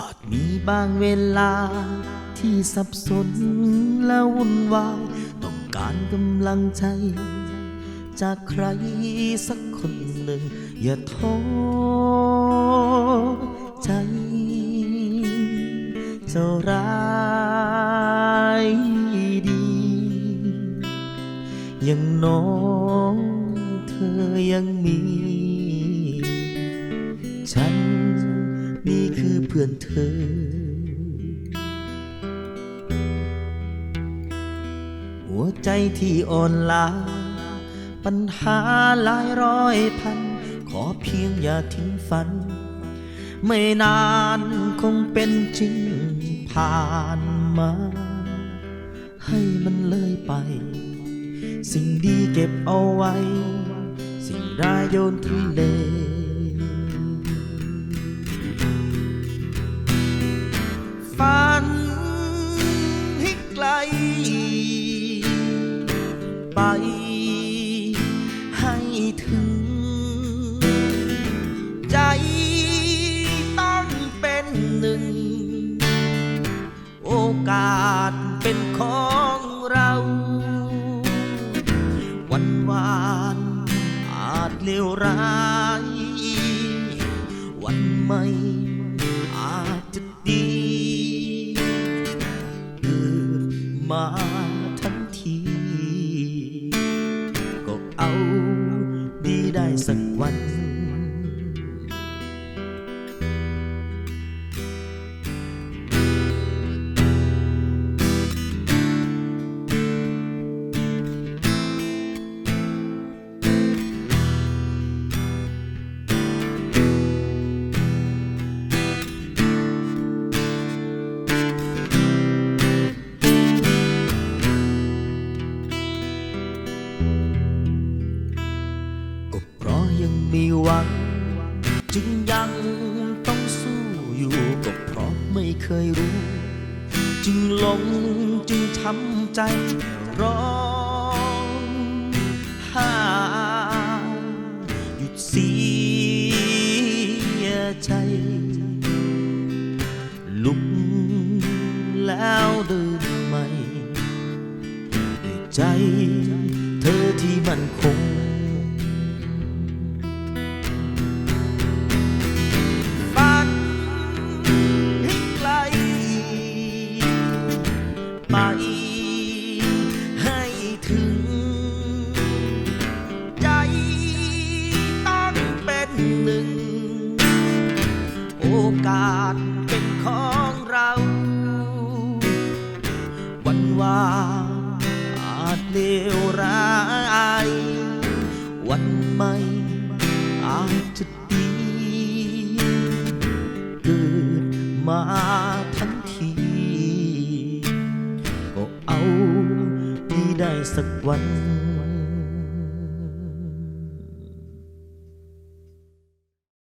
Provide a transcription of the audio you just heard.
อาจมีบางเวลา ที่สับสนและวุ่นวายต้องการกำลังใจ จากใครสักคนหนึ่ง อย่าท้อใจ เจ้าร้ายดี ยังน้องเธอยังมี ฉัน เพื่อนเธอ หัวใจที่อ่อนล้า ปัญหาหลายร้อยพัน ขอเพียงอย่าทิ้งฝัน ไม่นานคงเป็นจริงผ่านมา ให้มันเลยไป สิ่งดีเก็บเอาไว้ สิ่งร้ายโยนทิ้งเลย ถึง ใจต้องเป็นหนึ่ง โอกาสเป็นของเรา วันวานอาจเลวร้าย วันใหม่อาจจะดีเกิดมา สั หวัง จึงยังต้องสู้อยู่ก็เพราะไม่เคยรู้ จึงหลงจึงช้ำใจร้องห้หยุดเสียใจ ลุกแล้วเดินใหม่ใจเธอที่มันคง ไป ให้ถึง ใจต้องเป็นหนึ่ง โอกาสเป็นของเรา วันวานอาจเลวร้าย วันใหม่อาจจะดี เกิดมา ได้สักวัน